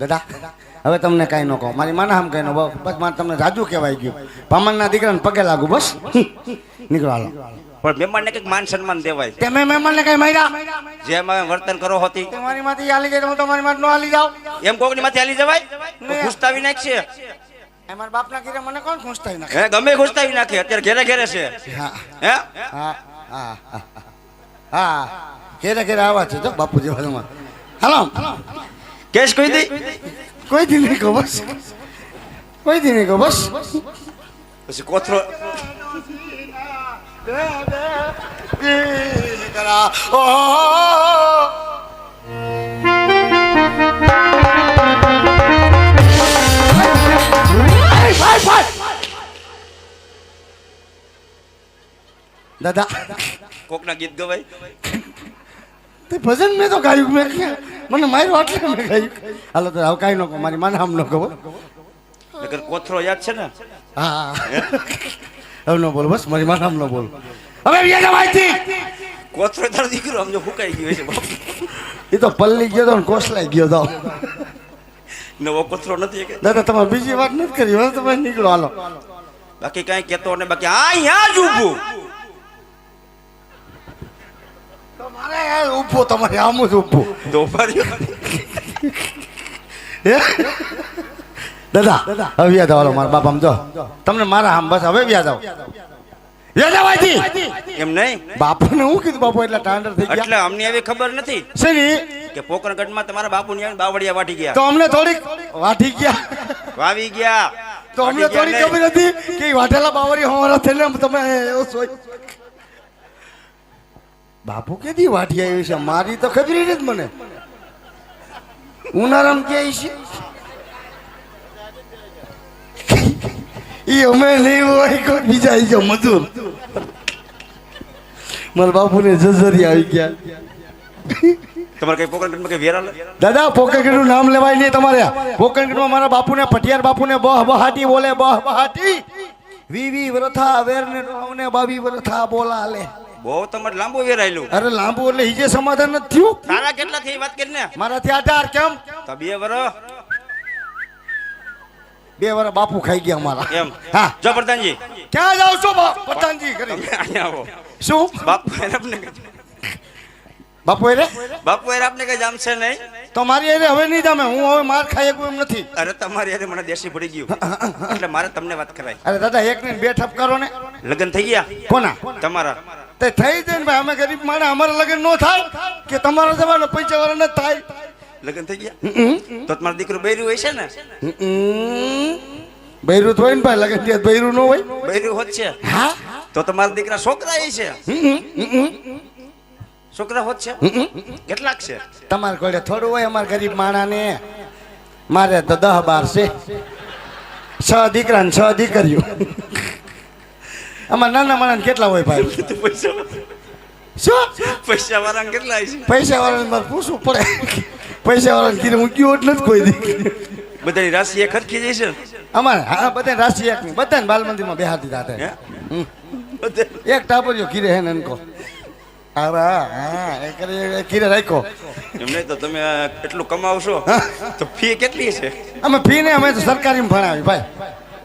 દાદા હવે તમને કાંઈ ન કહો. મારી માના આમ કઈ ન બસ મારે તમને જાજુ કહેવાય ગયું. પામણના દીકરાને પગે લાગુ બસ. નીકળો હાલો. પણ મહેમાનને કંઈક માન સન્માન દેવાય. તે મેં મહેમાનને કઈ માર્યા? જે મેં વર્તન કરો હતી. તે મારી માંથી હાલી જાય તો હું તમારી માં ન હાલી જાવ એમ કોકની માથે હાલી જવાય? ગુસ્તાવી નાખશે. એ મારા બાપના ઘેરે મને કોણ ખુશતાવી નાખે? હે ગમે ખુશતાવી નાખે. અત્યારે ઘેરે ઘેરે છે. હા. હે હા હા. હા. ઘેરે ઘેરે આવા છે જો બાપુજી વાળામાં. હાલો. કેશ કહી દઈ કોઈ દી નહીં કહો બસ કોઈ દી નહીં કહો બસ પછી કોથરો દાદા. કોકના ગીત ગવાય. તે ભજન મેં તો ગાયું મેં? મને માર્યો આટલે મેં ગાયું. હાલો તો હવે કાંઈ ન કહો મારી માને આમ ન કહો. નકર કોથરો યાદ છે ને? હા. હવે ન બોલ બસ મારી માને આમ ન બોલ. હવે વ્યાજ માહિતી કોથરો તારો દીકરો આમ જો ફૂંકાઈ ગયો છે બાપ. એ તો પલ્લી ગયો તો ને કોસલાઈ ગયો તો. નવો કોથરો નથી કે? દાદા તમારે બીજી વાત નથી કરી હવે તમે નીકળો હાલો. બાકી કઈ કેતો ને બાકી આ અહીંયા જ ઊભું. ઊભો તમારે આમ જ ઊભા? દાદા હવે વ્યાજ આવો મારા બાપા જો. તમને મારા આમ બસ હવે વ્યાજ આવો. એમ નહીં? બાપુને હું કીધું બાપુ એટલે ટાંડર થઈ ગયા. એટલે અમને એવી ખબર નથી શેની? કે પોકરગઢમાં તમારા બાપુ ની બાવળિયા વાટી ગયા. તો અમને થોડીક વાટી ગયા. વાવી ગયા. તો અમને વાટી ગયા થોડી ખબર હતી કે ઈ વાઢેલા બાવરી થઈને તમે બાપુ કેદી વાઠી આવી છે? મારી તો ખબર જ નથી મને. ઉનારામ કે છે? એ અમે નહીં હોય કોઈ બીજા આવી ગયા મજૂર. મારા બાપુને જજરી આવી ગયા. તમારે કઈ વેરા દાદા પોકેટનું નામ લેવાય નહીં તમારે. પોકેટમાં મારા બાપુને પટિયાર બાપુને બહ બહાટી બોલે બહ બહાટી. વી વી વ્રથા વેર ને બાવી વ્રથા બોલા લે બહુ તમારે લાંબુ વેરાયેલું. અરે લાંબુ એટલે જે સમાધાન નથી થયું? તારા કેટલા થઈ વાત કરીને. મારાથી આધાર કેમ? તો બે વરો બે વાર બાપુ ખાઈ ગયા અમારા. એમ. હા. જો પ્રધાનજી. ક્યાં જાવ છો બાપ? પ્રધાનજી કરી અહીંયા આવો. શું? બાપુ આપને બાપુ એ બાપુ એને આપને કઈ જામશે નહીં? તો મારી એને હવે નહીં જામે. હું હવે માર ખાઈ એક એમ નથી. અરે તમારી હારે મને દેશી પડી ગયું. એટલે મારે તમને વાત કરાય. અરે દાદા એક ને બે ઠપ કરો ને. લગ્ન થઈ ગયા? કોના? તમારા. તે થઈ જાય ને ભાઈ અમે ગરીબ માણસ અમારા લગ્ન ન થાય કે તમારા જવાનો પૈસા વાળા ન થાય. લગ્ન થઈ ગયા? તો તમારો દીકરું બૈરું હોય છે ને બૈરું હોય ને ભાઈ લગ્ન થયા બૈરું ન હોય. બૈરું હોત છે? હા. તો તમારા દીકરા છોકરા એ છે? છોકરા હોત છે? કેટલાક છે? તમારે ઘરે થોડું હોય અમારા ગરીબ માણાને. મારે તો દહ બાર છે. છ દીકરા ને છ દીકરીઓ. અમારા નાના માણસ કેટલા હોય ભાઈ? પૈસા શું? પૈસા વાળા કેટલા છે? પૈસા વાળાને મારે પૂછવું પડે. પૈસા વાળાને કીધું હું ગયો જ નથી કોઈ દી. બધાની રાશિ એક હરખી જાય છે? અમારે હા બધા રાશિ એક બધાને બાલ મંદિરમાં બેહા દીધા હે? હતા. એક ટાપરિયો કીરે હે ને એનકો. અરે હા એ કરી કીરે રાખ્યો. એમ નહીં તો તમે એટલું કમાવશો તો ફી કેટલી છે? અમે ફી ને અમે તો સરકારીમાં ભણાવી ભાઈ.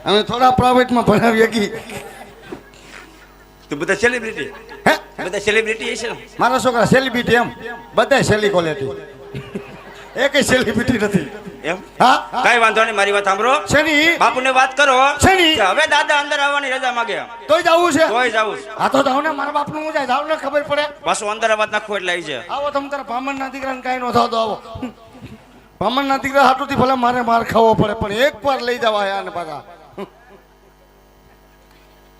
અમે થોડા પ્રાઇવેટમાં ભણાવીએ કી. તો બધા સેલિબ્રિટી હે? બધા સેલિબ્રિટી છે ને? મારા છોકરા સેલિબ્રિટી એમ. બધા સેલી ક્વોલિટી એકેય સેલિબ્રિટી નથી. એમ? હા? કઈ વાંધો નહીં મારી વાત સાંભળો. શેની? બાપુને વાત કરો. શેની? હવે દાદા અંદર આવવાની રજા માંગે તોય જવું છે? તોય જાવું હા તો જાવ ને મારા બાપનું હું જાય? જાવ ને ખબર પડે? પાછું અંદર વાત નાખો એટલે આવી છે આવો તમે તારા ભામણના દીકરાને કાંઈ નો થતો આવો. ભામણના દીકરા હાટુથી ભલે મારે માર ખાવો પડે પણ એક વાર લઈ જવા આને પાછા.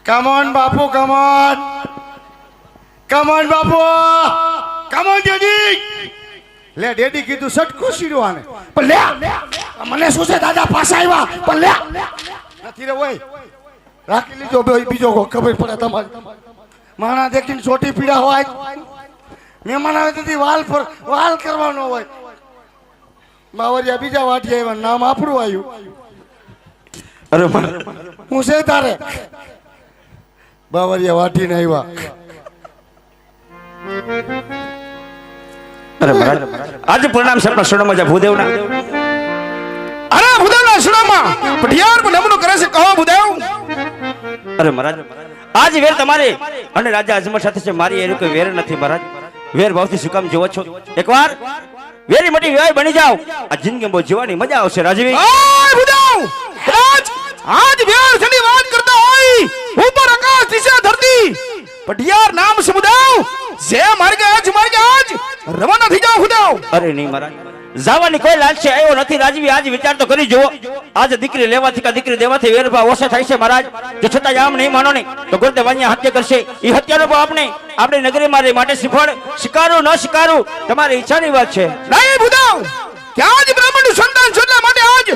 કમોન બાપુ કમોન કમોન બાપુ કમોન ડેડી લે ડેડી કીધું સટકું સીડ્યું આને. પણ લે મને શું છે દાદા પાછા આવ્યા પણ લે. નથી રે ઓય રાખી લીધો ભાઈ બીજો કો ખબર પડે તમારે. માણા દેખીને ચોટી પીડા હોય. મહેમાન આવે તેથી વાલ પર વાલ કરવાનો હોય. બાવરિયા બીજા વાટી આવ્યા નામ આપણું આવ્યું અરે હું છે તારે? બાવરિયા વાટીને આવ્યા. અરે આજે પરિણામ છે આપણા જા ભૂદેવના માં પઢિયાર પર નમનો કરે છે કહો ભૂદેવ. અરે મહારાજ આજ વેર તમારે અને રાજા અજમર સાથે છે મારી એનું કોઈ વેર નથી મહારાજ. વેર ભાવથી શું કામ જોવો છો? એકવાર વેરી મોટી વેર બની જાવ આ જિંદગી બહુ જીવવાની મજા આવશે રાજવી. આજ વેર સની વાત કરતા હોય ઉપર આકાશ નીચે ધરતી પઢિયાર નામ છે બુદેવ જે માર્ગે આજ માર્ગે આજ રવાના થઈ જાઓ બુદેવ નહીં મહારાજ જવાની કોઈ લાલચ આવ્યો નથી. રાજવી આજ વિચાર તો કરી જુઓ. આજ દીકરી લેવાથી કે દીકરી દેવાથી વેરભા ઓછા થાય છે મહારાજ. જો છતાં આમ નહીં માનો ને, તો ગુરુદેવ અહીંયા હત્યા કરશે. એ હત્યાનો પણ આપણે આપણી નગરી મારી માટે શ્રીફળ. સ્વીકારું ન સ્વીકારું તમારી ઈચ્છાની વાત છે. નહીં બુદાવ કે જ બ્રાહ્મણનું સંતાન છે માટે આજ?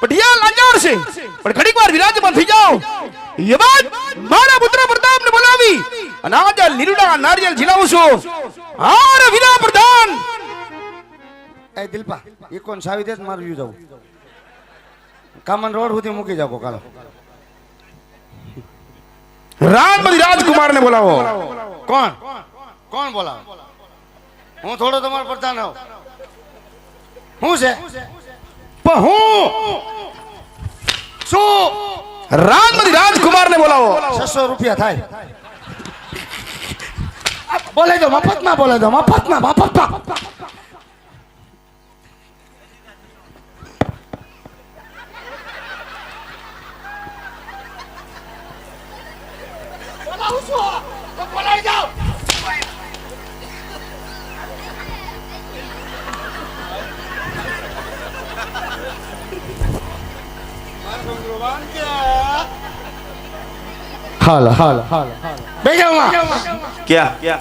પઢિયાર લાંજાણ છે. પણ ઘડીક વાર વિરાજમાન થઈ જાઓ. એ બાદ મારા પુત્ર પ્રતાપને બોલાવી. અને આજે લીલુડા નારિયેલ જીલાવું છું. હાર વિના પ્રધાન એ દિલપા કોણ? સાવી દે મારું વ્યુ જવું. કામન રોડ સુધી મૂકી જાવ કાલો રામપતિ રાજકુમાર ને બોલાવો. કોણ? કોણ બોલાવો? હું થોડો તમારો પ્રધાન હોઉં. હું છે? પણ હું? શું? રામપતિ રાજકુમાર ને બોલાવો. છસો રૂપિયા થાય. બોલે દો મફતમાં બોલે દો મફતમાં મફતમાં. હાલ હાલ હાલ બેજા ક્યાં? ક્યાં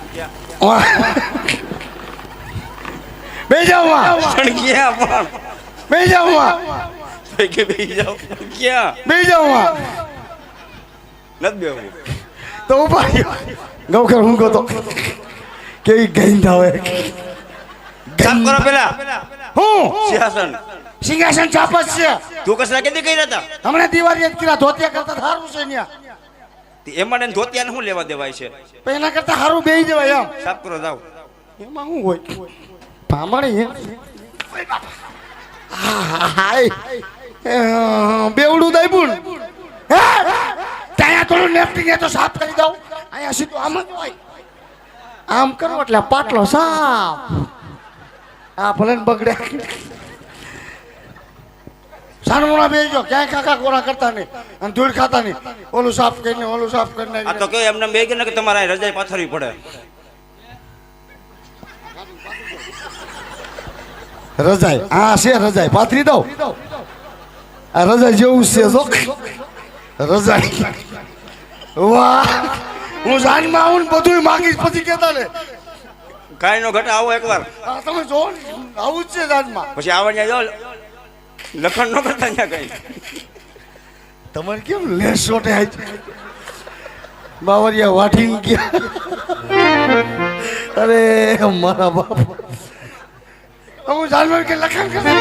બેજા પણ ક્યાં પણ? બેજા માં કે જાઓ ક્યાં? બેજા નથી બેવું તો ઊભા ગૌખર હું ગયો તો કેવી ગઈ આવે. સાફ કરો પેલા. હું? સિંહાસન. સિંહાસન ચાપસ છે. તું કસરા કેદી કઈ રહેતા હમણાં દિવાળી કિરા ધોતિયા કરતા સારું છે ન્યા. એમાં ને ધોતિયાને શું લેવા દેવાય છે? એના કરતા સારું બે જવાય એમ. સાફ કરો જાવ એમાં શું હોય? હાય. બેવડું દાઈબુન હે? ત્યાં થોડું નેફ્ટિંગ તો સાફ કરી દઉં. અહીંયા સીધું આમ જ હોય. આમ કરો એટલે પાટલો સાફ. આ ભલે બગડે. સાનમોણા બેસજો ક્યાંય કાકા કોરા કરતા નહીં અને ધૂળ ખાતા નહીં. ઓલું સાફ કરીને ઓલું સાફ કરીને આ તો કે એમને બે કે તમારે રજાઈ પાથરવી પડે. રજાઈ હા છે રજાઈ. પાથરી દઉં. આ રજાઈ જેવું છે જો. રજાઈ. વાહ. હું જાનમાં આવું બધું માગીશ પછી કેતા ને કાંઈ નો ઘટા આવો એકવાર. હા તમે જો આવું જ છે દાદમાં પછી આવા ત્યાં જાઓ લખણ નો કરતા ત્યાં કઈ. તમારે કેમ લેશો શોટે બાવરિયા વાઠી ગયા. અરે મારા બાપ. હું જાણવા કે લખણ કરે.